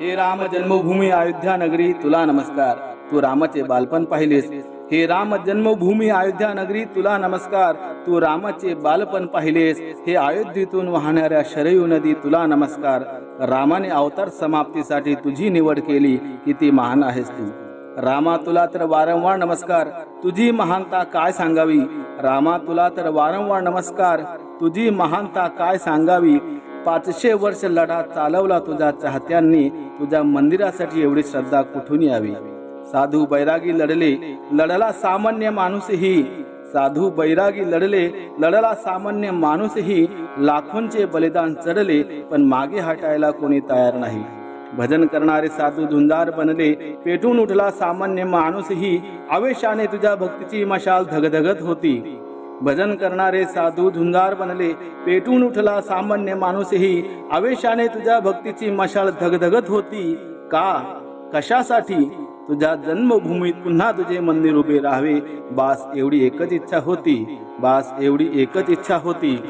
हे राम जन्मभूमी अयोध्या नगरी तुला नमस्कार. तू रामाचे बालपण पाहिलेस. हे राम जन्मभूमी अयोध्या नगरी तुला नमस्कार. तू रामाचे बालपण पाहिलेस. हे अयोध्येतून वाहणाऱ्या शरयू नदी तुला नमस्कार. रामाने अवतार समाप्तीसाठी तुझी निवड केली किती महान आहेस तू. रामा तुला तर वारंवार नमस्कार. तुझी महानता काय सांगावी? रामा तुला तर वारंवार नमस्कार. तुझी महानता काय सांगावी? पाचशे वर्ष लढा चालवला तुझ्या चाहत्यांनी. तुझ्या मंदिरासाठी एवढी श्रद्धा कुठून यावी? साधू बैरागी लढले लढला सामान्य माणूसही. साधू बैरागी लढले लढला सामान्य माणूसही. लाखोंचे बलिदान चढले पण मागे हटायला कोणी तयार नाही. भजन करणारे साधू धुंदार बनले पेटून उठला सामान्य माणूसही. आवेशाने तुझ्या भक्तीची मशाल धगधगत होती. भजन करणारे साधू झुंजार बनले. पेटून उठला सामान्य माणूसही. आवेशाने तुझ्या भक्तीची मशाल धगधगत होती. का? कशासाठी? तुझ्या जन्मभूमीत पुन्हा तुझे मंदिर उभे राहावे. बास एवढी एकच इच्छा होती. बास एवढी एकच इच्छा होती.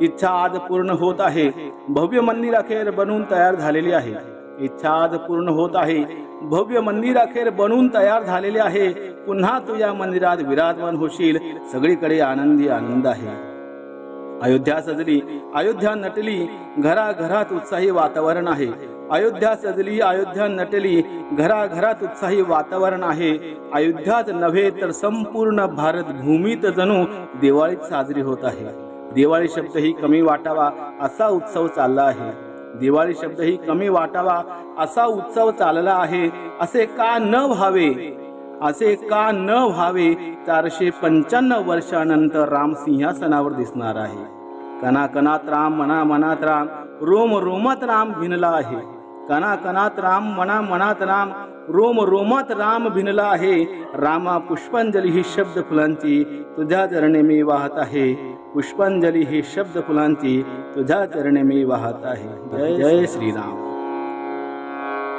इच्छा आज पूर्ण होत आहे. भव्य मंदिर अखेर बनून तयार झालेली आहे. इच्छा आज पूर्ण होत आहे. भव्य मंदिर अखेर बनून तयार झालेले आहे. पुन्हा तू या मंदिरात विराजमान होशील. सगळीकडे आनंदी आनंद आहे. अयोध्या सजली अयोध्या नटली घराघरात उत्साही वातावरण आहे. अयोध्या सजली अयोध्या नटली घराघरात उत्साही वातावरण आहे. अयोध्याच नव्हे तर संपूर्ण भारत भूमीत जणू दिवाळीत साजरी होत आहे. दिवाळी शब्दही कमी वाटावा असा उत्सव चालला आहे. दिवाळी शब्दही कमी वाटावा असा उत्सव चालला आहे. असे का न व्हावे? असे का न व्हावे? चारशे पंच्याण्णव वर्षानंतर राम सिंहासनावर दिसणार आहे. कणाकणात राम मना मनात राम रोम रोमात राम भिनला आहे. कना कनात राम मना मनात राम रोम रोमात राम भिनला आहे. रामा पुष्पांजली ही शब्द फुलांची तुझ्या चरणे मी वाहत आहे. पुष्पांजली ही शब्द फुलांची तुझ्या चरणे मी वाहत आहे. जय जय श्रीराम